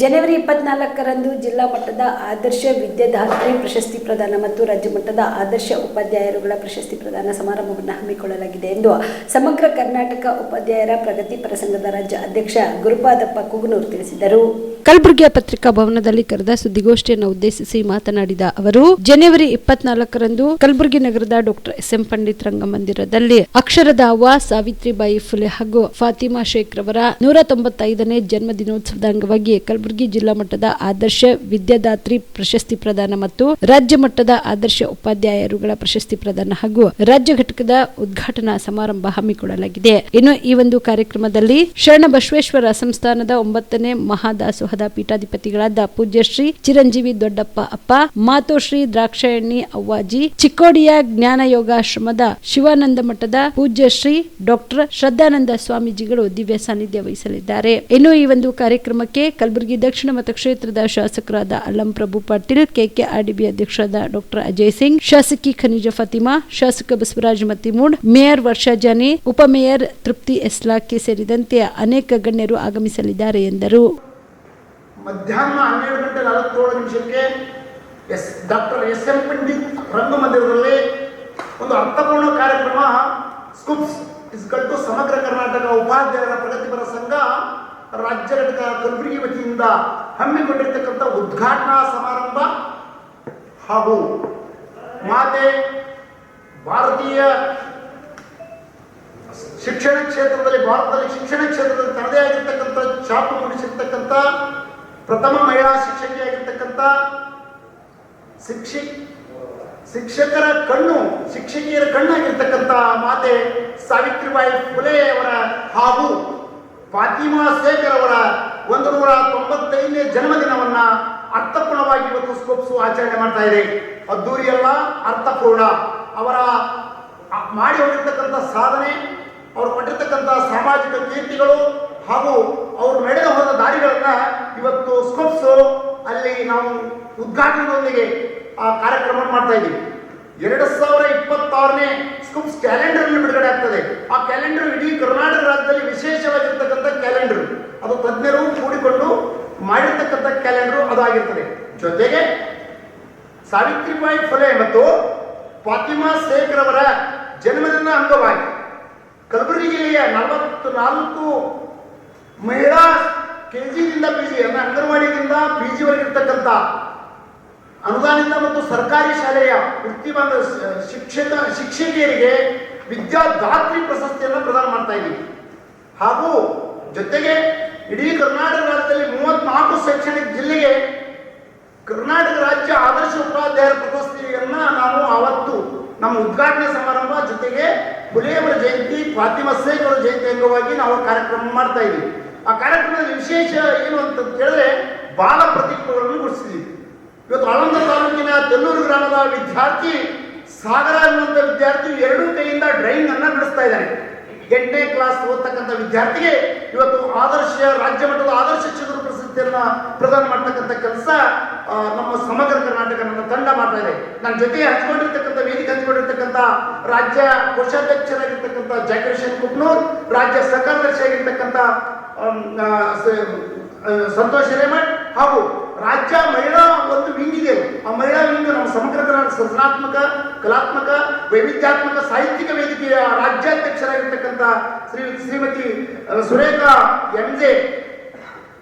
ಜನವರಿ ಇಪ್ಪತ್ನಾಲ್ಕರಂದು ಜಿಲ್ಲಾ ಮಟ್ಟದ ಆದರ್ಶ ವಿದ್ಯಾದಾತ್ರಿ ಪ್ರಶಸ್ತಿ ಪ್ರದಾನ ಮತ್ತು ರಾಜ್ಯ ಮಟ್ಟದ ಆದರ್ಶ ಉಪಾಧ್ಯಾಯರುಗಳ ಪ್ರಶಸ್ತಿ ಪ್ರದಾನ ಸಮಾರಂಭವನ್ನು ಹಮ್ಮಿಕೊಳ್ಳಲಾಗಿದೆ ಎಂದು ಸಮಗ್ರ ಕರ್ನಾಟಕ ಉಪಾಧ್ಯಾಯರ ಪ್ರಗತಿ ಪ್ರಸಂಗದ ರಾಜ್ಯ ಅಧ್ಯಕ್ಷ ಗುರುಪಾದಪ್ಪ ಕುಗನೂರು ತಿಳಿಸಿದರು. ಕಲಬುರಗಿಯ ಪತ್ರಿಕಾ ಭವನದಲ್ಲಿ ಕರೆದ ಸುದ್ದಿಗೋಷ್ಠಿಯನ್ನು ಉದ್ದೇಶಿಸಿ ಮಾತನಾಡಿದ ಅವರು, ಜನವರಿ ಇಪ್ಪತ್ನಾಲ್ಕರಂದು ಕಲಬುರಗಿ ನಗರದ ಡಾಕ್ಟರ್ ಎಸ್ ಎಂ ಪಂಡಿತ್ ರಂಗಮಂದಿರದಲ್ಲಿ ಅಕ್ಷರದ ದಾವ ಸಾವಿತ್ರಿಬಾಯಿ ಫುಲೆ ಹಾಗೂ ಫಾತಿಮಾ ಶೇಖ್ ರವರ ನೂರ ತೊಂಬತ್ತೈದನೇ ಜನ್ಮ ದಿನೋತ್ಸವದ ಅಂಗವಾಗಿ ಕಲಬುರಗಿ ಜಿಲ್ಲಾ ಮಟ್ಟದ ಆದರ್ಶ ವಿದ್ಯಾದಾತ್ರಿ ಪ್ರಶಸ್ತಿ ಪ್ರದಾನ ಮತ್ತು ರಾಜ್ಯ ಮಟ್ಟದ ಆದರ್ಶ ಉಪಾಧ್ಯಾಯರುಗಳ ಪ್ರಶಸ್ತಿ ಪ್ರದಾನ ಹಾಗೂ ರಾಜ್ಯ ಘಟಕದ ಉದ್ಘಾಟನಾ ಸಮಾರಂಭ ಹಮ್ಮಿಕೊಳ್ಳಲಾಗಿದೆ. ಇನ್ನು ಈ ಒಂದು ಕಾರ್ಯಕ್ರಮದಲ್ಲಿ ಶರಣ ಬಸವೇಶ್ವರ ಸಂಸ್ಥಾನದ ಒಂಬತ್ತನೇ ಮಹಾದಾಸೋಹದ ಪೀಠಾಧಿಪತಿಗಳಾದ ಪೂಜ್ಯಶ್ರೀ ಚಿರಂಜೀವಿ ದೊಡ್ಡಪ್ಪ ಅಪ್ಪ, ಮಾತೋಶ್ರೀ ದ್ರಾಕ್ಷಾಯಣಿ ಅವ್ವಾಜಿ, ಚಿಕ್ಕೋಡಿಯ ಜ್ಞಾನ ಯೋಗಾಶ್ರಮದ ಶಿವಾನಂದ ಮಠದ ಪೂಜ್ಯಶ್ರೀ ಡಾಕ್ಟರ್ ಶ್ರದ್ಧಾನಂದ ಸ್ವಾಮೀಜಿಗಳು ದಿವ್ಯ ಸಾನ್ನಿಧ್ಯ ವಹಿಸಲಿದ್ದಾರೆ. ಇನ್ನು ಈ ಒಂದು ಕಾರ್ಯಕ್ರಮಕ್ಕೆ ಕಲಬುರಗಿ ದಕ್ಷಿಣ ಮತಕ್ಷೇತ್ರದ ಶಾಸಕರಾದ ಅಲ್ಲಂ ಪ್ರಭು ಪಾಟೀಲ್ ಕೆಕೆಆರ್ಡಿಬಿ ಅಧ್ಯಕ್ಷರಾದ ಡಾಕ್ಟರ್ ಅಜಯ್ ಸಿಂಗ್, ಶಾಸಕಿ ಖನಿಜ ಫತಿಮಾ, ಶಾಸಕ ಬಸವರಾಜ್ ಮತ್ತಿಮೂಡ್ ಮೇಯರ್ ವರ್ಷಾ ಜಾನಿ ಉಪಮೇಯರ್ ತೃಪ್ತಿ ಎಸ್ಲಾಕಿ ಸೇರಿದಂತೆ ಅನೇಕ ಗಣ್ಯರು ಆಗಮಿಸಲಿದ್ದಾರೆ ಎಂದರು. ಮಧ್ಯಾಹ್ನ ಹನ್ನೆರಡು ಗಂಟೆ ನಲವತ್ತೇಳು ನಿಮಿಷಕ್ಕೆ ಎಸ್, ಡಾಕ್ಟರ್ ಎಸ್ ಎಂ ರಂಗಮಂದಿರದಲ್ಲಿ ಒಂದು ಅರ್ಥಪೂರ್ಣ ಕಾರ್ಯಕ್ರಮ, ಸ್ಕೂಪ್ಸ್ ಇಸ್ಕಲ್ ಟು ಸಮಗ್ರ ಕರ್ನಾಟಕ ಉಪಾಧ್ಯಾಯರ ರಾಜ್ಯ ಘಟಕ ಕಲಬುರಗಿ ವತಿಯಿಂದ ಹಮ್ಮಿಕೊಂಡಿರ್ತಕ್ಕಂಥ ಉದ್ಘಾಟನಾ ಸಮಾರಂಭ ಹಾಗೂ ಮಾತೆ ಭಾರತೀಯ ಶಿಕ್ಷಣ ಕ್ಷೇತ್ರದಲ್ಲಿ, ಭಾರತದಲ್ಲಿ ಶಿಕ್ಷಣ ಕ್ಷೇತ್ರದಲ್ಲಿ ತನ್ನದೇ ಆಗಿರ್ತಕ್ಕಂಥ ಛಾಪು ಮೂಡಿಸಿರ್ತಕ್ಕಂಥ ಪ್ರಥಮ ಮಹಿಳಾ ಶಿಕ್ಷಕಿಯಾಗಿರ್ತಕ್ಕಂಥ ಶಿಕ್ಷಿ, ಶಿಕ್ಷಕರ ಕಣ್ಣು, ಶಿಕ್ಷಕಿಯರ ಕಣ್ಣಾಗಿರ್ತಕ್ಕಂಥ ಮಾತೆ ಸಾವಿತ್ರಿಬಾಯಿ ಫುಲೆ ಅವರ ಹಾಗೂ ಫಾತಿಮಾ ಶೇಖರ್ ಅವರ ಒಂದು ನೂರ ತೊಂಬತ್ತೈದನೇ ಜನ್ಮದಿನವನ್ನ ಅರ್ಥಪೂರ್ಣವಾಗಿ ಇವತ್ತು ಸ್ಕೋಪ್ಸು ಆಚರಣೆ ಮಾಡ್ತಾ ಇದೆ. ಅದ್ದೂರಿ ಅಲ್ಲ ಅರ್ಥಪೂರ್ಣ. ಅವರ ಮಾಡಿ ಹೋಗಿರ್ತಕ್ಕಂಥ ಸಾಧನೆ, ಅವರು ಕೊಟ್ಟಿರ್ತಕ್ಕಂಥ ಸಾಮಾಜಿಕ ಕೀರ್ತಿಗಳು ಹಾಗೂ ಅವರು ನಡೆದು ಹೋದ ದಾರಿಗಳನ್ನ ಇವತ್ತು ಸ್ಕೋಪ್ಸು ಅಲ್ಲಿ ನಾವು ಉದ್ಘಾಟನೆಯೊಂದಿಗೆ ಆ ಕಾರ್ಯಕ್ರಮ ಮಾಡ್ತಾ ಇದ್ದೀವಿ. ಎರಡು ಸಾವಿರ ಇಪ್ಪತ್ತಾರನೇ ಸ್ಕೂಪ್ಸ್ ಕ್ಯಾಲೆಂಡರ್ ಬಿಡುಗಡೆ ಆಗ್ತದೆ ಆ ಕ್ಯಾಲೆಂಡರ್ ಇಡೀ ಕರ್ನಾಟಕ ರಾಜ್ಯದಲ್ಲಿ ವಿಶೇಷವಾಗಿರ್ತಕ್ಕಂಥ ಕ್ಯಾಲೆಂಡರ್ ಅದು ತಜ್ಞರು ಕೂಡಿಕೊಂಡು ಮಾಡಿರ್ತಕ್ಕಂಥ ಕ್ಯಾಲೆಂಡರ್ ಜೊತೆಗೆ ಸಾವಿತ್ರಿಬಾಯಿ ಫುಲೆ ಮತ್ತು ಫಾತಿಮಾ ಶೇಖರ್ ಅವರ ಜನ್ಮದಿನ ಅಂಗವಾಗಿ ಕಲಬುರಗಿ ಜಿಲ್ಲೆಯ ನಲವತ್ತು ನಾಲ್ಕು ಮಹಿಳಾ ಕೆ ಜಿಯಿಂದ ಪಿ ಜಿ ಅಂದರೆ ಅಂಗನವಾಡಿಯಿಂದ ಪಿ ಜಿವರೆಗಿರ್ತಕ್ಕಂಥ ಅನುದಾನಿತ ಮತ್ತು ಸರ್ಕಾರಿ ಶಾಲೆಯ ವೃತ್ತಿಬಂಧ ಶಿಕ್ಷಕ, ಶಿಕ್ಷಕಿಯರಿಗೆ ವಿದ್ಯಾದಾತ್ರಿ ಪ್ರಶಸ್ತಿಯನ್ನು ಪ್ರದಾನ ಮಾಡ್ತಾ ಇದ್ದೀವಿ. ಹಾಗೂ ಜೊತೆಗೆ ಇಡೀ ಕರ್ನಾಟಕ ರಾಜ್ಯದಲ್ಲಿ ಮೂವತ್ನಾಲ್ಕು ಶೈಕ್ಷಣಿಕ ಜಿಲ್ಲೆಗೆ ಕರ್ನಾಟಕ ರಾಜ್ಯ ಆದರ್ಶ ಉಪಾಧ್ಯಾಯ ಪ್ರಶಸ್ತಿಯನ್ನ ನಾವು ಅವತ್ತು ನಮ್ಮ ಉದ್ಘಾಟನೆ ಸಮಾರಂಭ ಜೊತೆಗೆ ಹುಲಿಯವರ ಜಯಂತಿ, ಫಾತಿಮಾ ಶೇಖ್ ಜಯಂತಿ ಅಂಗವಾಗಿ ನಾವು ಕಾರ್ಯಕ್ರಮ ಮಾಡ್ತಾ ಇದ್ದೀವಿ ಆ ಕಾರ್ಯಕ್ರಮದಲ್ಲಿ ವಿಶೇಷ ಏನು ಅಂತ ಕೇಳಿದ್ರೆ ಬಾಲ ಪ್ರತಿಕ್ರಿಯೆಗಳನ್ನು ಗುರುತಿಸಿದ್ದೀವಿ ಇವತ್ತು ಆಳಂದ ತಾಲೂಕಿನ ತೆಲ್ಲೂರು ಗ್ರಾಮದ ವಿದ್ಯಾರ್ಥಿ ಸಾಗರ ಅನ್ನುವಂಥ ವಿದ್ಯಾರ್ಥಿ ಎರಡೂ ಕೈಯಿಂದ ಡ್ರೈವಿಂಗ್ ಅನ್ನ ನಡೆಸ್ತಾ ಇದ್ದಾನೆ. ಎಂಟನೇ ಕ್ಲಾಸ್ ಓದ್ತಕ್ಕಂಥ ವಿದ್ಯಾರ್ಥಿಗೆ ಇವತ್ತು ಆದರ್ಶ ರಾಜ್ಯ ಮಟ್ಟದ ಆದರ್ಶ ಚಿಗುರು ಪ್ರಶಸ್ತಿಯನ್ನ ಪ್ರದಾನ ಮಾಡ್ತಕ್ಕಂಥ ಕೆಲಸ ನಮ್ಮ ಸಮಗ್ರ ಕರ್ನಾಟಕ ನನ್ನ ತಂಡ ಮಾಡ್ತಾ ಇದೆ. ನನ್ನ ಜೊತೆ ಹಂಚ್ಕೊಂಡಿರ್ತಕ್ಕಂಥ ವೇದಿಕೆ ಹಂಚ್ಕೊಂಡಿರ್ತಕ್ಕಂಥ ರಾಜ್ಯ ಕೋಶಾಧ್ಯಕ್ಷರಾಗಿರ್ತಕ್ಕಂಥ ಜಯಕೃಷ್ಣ ಕುಕ್ನೂರ್, ರಾಜ್ಯ ಸಹಕಾರದರ್ಶಿಯಾಗಿರ್ತಕ್ಕಂಥ ಸಂತೋಷ ಸಂತೋಷ್ ಹಿರೇಮಠ್ ಹಾಗೂ ರಾಜ್ಯ ಮಹಿಳಾ ಒಂದು ವಿಂಗ್ ಇದೆ ಆ ಮಹಿಳಾ ವಿಂಗ್ ನಮ್ಮ ಸಮಗ್ರ ಸೃಜನಾತ್ಮಕ, ಕಲಾತ್ಮಕ, ವೈವಿಧ್ಯಾತ್ಮಕ ಸಾಹಿತ್ಯಿಕ ವೇದಿಕೆಯ ರಾಜ್ಯಾಧ್ಯಕ್ಷರಾಗಿರ್ತಕ್ಕಂಥ Shri Shrimati Surekha M J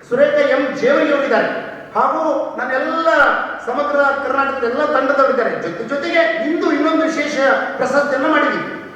Surekha M Jevari ಅವರಿದ್ದಾರೆ. ಹಾಗೂ ನನ್ನೆಲ್ಲ ಸಮಗ್ರ ಕರ್ನಾಟಕದ ಎಲ್ಲ ತಂಡದವರಿದ್ದಾರೆ. ಜೊತೆ ಜೊತೆಗೆ ಇಂದು ಇನ್ನೊಂದು ವಿಶೇಷ ಪ್ರಶಸ್ತಿಯನ್ನು ಮಾಡಿದ್ದೀವಿ.